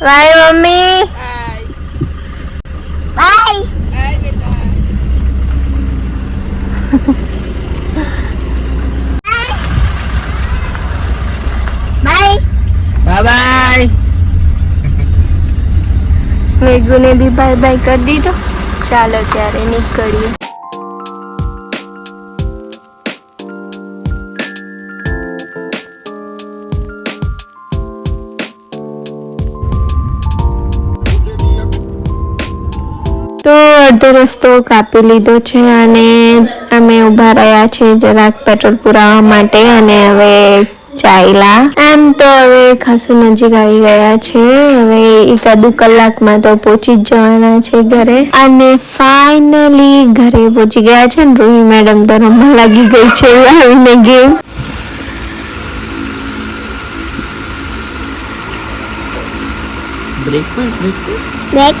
Bye mummy bye bye bye bye મેઘુને બી bye bye કરી દીધો. ચાલો ત્યારે નીકળીએ. અડધો રસ્તો કાપી લીધો છે અને અમે ઊભા રહ્યા છીએ જરાક પેટ્રોલ પુરાવા માટે અને હવે ચાલ્યા એમ તો હવે ખાસું નજીક આવી ગયા છે. હવે એકાદુ કલાકમાં તો પહોંચી જ જવાના છે ઘરે. અને ફાઇનલી ઘરે પહોંચી ગયા છે ને રોહી મેડમ તો રમવા લાગી ગઈ છે આવીને ગેમ. બ્રેક પર બ્રેક પર Back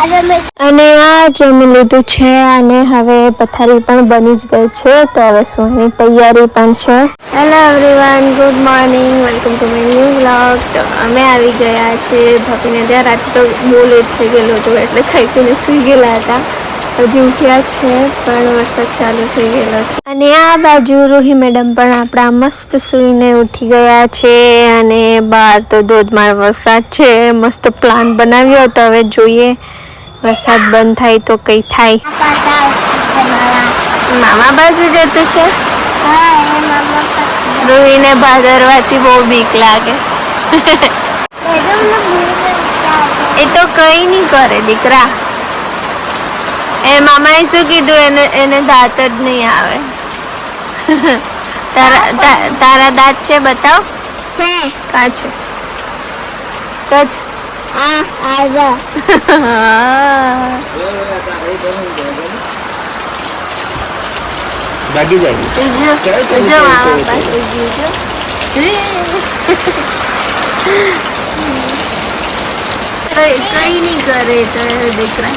અને આ જમી લીધું છે અને હવે પથારી પણ બની જ ગઈ છે તો હવે સોની તૈયારી પણ છે. Hello everyone good morning welcome to my new vlog તો અમે આવી ગયા છે ભાભીને ત્યાં. રાતે તો બહુ લેટ થઈ ગયેલો હતો એટલે ખાઈ પીને સૂઈ ગયેલા હતા. હજી ઉઠ્યા છે પણ વરસાદ ચાલુ થઈ ગયેલો છે. અને આ બાજુ રોહી મેડમ પણ આપણા મસ્ત સૂઈને ઉઠી ગયા છે અને બહાર તો ધોધમાર વરસાદ છે. મસ્ત પ્લાન બનાવ્યો તો હવે જોઈએ. વરસાદ બંધ થાય તો કઈ થાય. મામા બાજુ જતું છે? રોહીને ભાદરવાથી બહુ બીક લાગે. એ તો કઈ નહીં કરે દીકરા. એ મામાએ શું કીધું? એને એને દાંત જ નહીં આવે. તારા તારા દાંત છે? બતાવ. કા છે? કચ હા જાગી જાગી જો જો મામા પાસે ગયું જો કઈ કઈ નહીં કરે તો એ દીકરા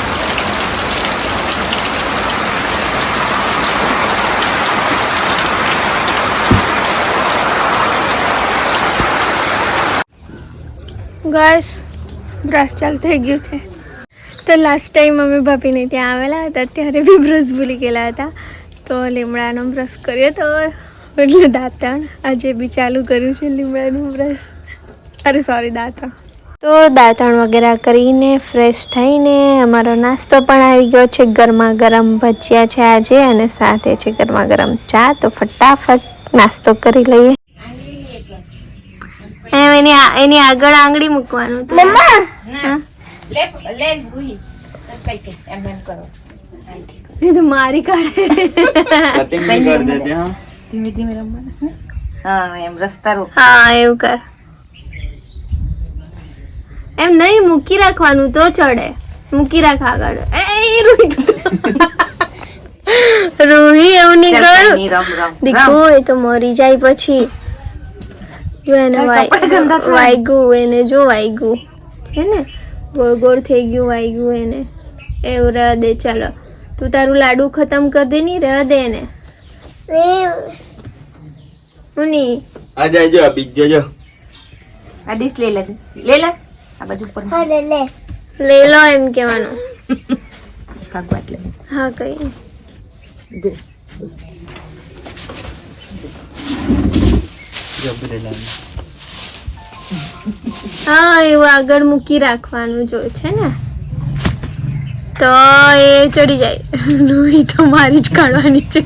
ગાઈસ બ્રશ ચાલુ થઈ ગયું છે. તો લાસ્ટ ટાઈમ અમે ભાભીને ત્યાં આવેલા હતા, ત્યારે બી બ્રશ ભૂલી ગયેલા હતા. તો લીમડાનો બ્રશ કર્યો તો એટલે દાંતણ આજે બી ચાલુ કર્યું છે લીમડાનું બ્રશ અરે સોરી દાંતણ. તો દાંતણ વગેરે કરીને ફ્રેશ થઈને અમારો નાસ્તો પણ આવી ગયો છે. ગરમા ગરમ ભજીયા છે આજે અને સાથે છે ગરમા ગરમ ચા. તો ફટાફટ નાસ્તો કરી લઈએ. એની એની આગળ આંગળી મૂકવાનું મમ્મા! લે લે રૂહી કઈ કઈ એમ એમ કરો. એ તો મારી કાઢે. કટિંગ કરી દેતે ધીમે ધીમે રમવાના હા? એમ રસ્તા રોક. હા એવું કર. એમ નહીં મૂકી રાખવાનું તો ચડે. મૂકી રાખ આગળ. એ રોહી રોહી એવું નહીં કર દીકરો એ તો મરી જાય પછી. એને વાગ્યું એને જો વાગ્યું ને? ગોળ ગોળ થઈ ગયું વાગ્યું એને. એવું રહ દે ચાલો. તું તારું લાડુ ખતમ કરી દે ની રહ દે એને. ઉની. આ જાજો લે લે લે. આ લે લો. એમ કહેવાનું. હા કઈ. હા એવું આગળ મૂકી રાખવાનું જો છે ને. તો એ ચડી જાય. રૂહી તો મારી જ કાઢવાની છે.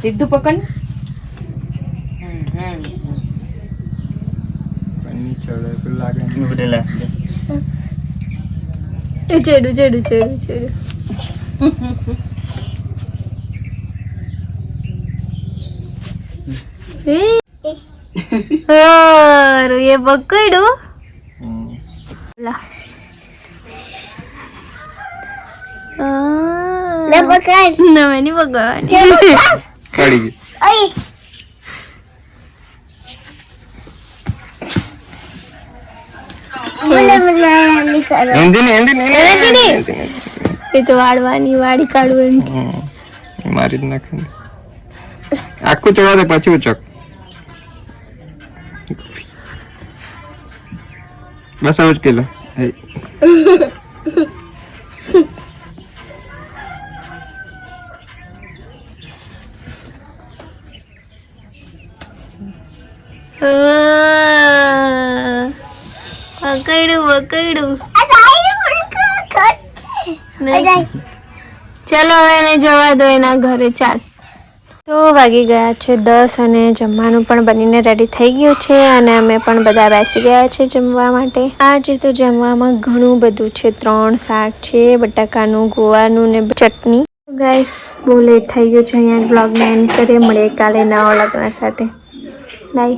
સીધું પકડ. હમ હમ. એ ચેડું ચેડું ચેડું ચેડું. એ હારું, એ પકડ્યું? લા. આ ના મેં નહીં પકડવાની. એ તો વાળવાની વાળી મારી જ નાખે આખું ચડવા દે પછી ઉચક બસ આવું જ કિલો પકડ્યું પકડ્યું. ચલો હવે એને જવા દો એના ઘરે ચાલ. તો વાગી ગયા છે દસ અને જમવાનું પણ બનીને રેડી થઈ ગયું છે અને અમે પણ બધા બેસી ગયા છે જમવા માટે. આજે તો જમવામાં ઘણું બધું છે ત્રણ શાક છે બટાકાનું ગોવાનું ને ચટણી. ગાઈસ બહુ લેટ થઈ ગયું છે અહીંયા બ્લોગને એન્ડ કરીએ મળીએ કાલે નવા લગ્ન સાથે. બાય